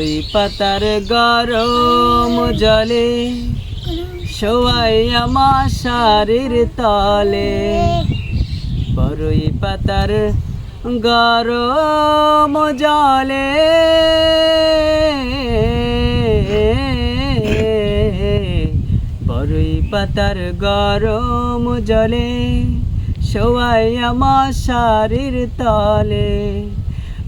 বড়ই পাতার গরম জলে, শোয়াই আমার শাড়ির তলে। বড়ই পাতার গরম জলে বড়ই পাতার গরম জলে, শোয়াই আমার শাড়ির তলে।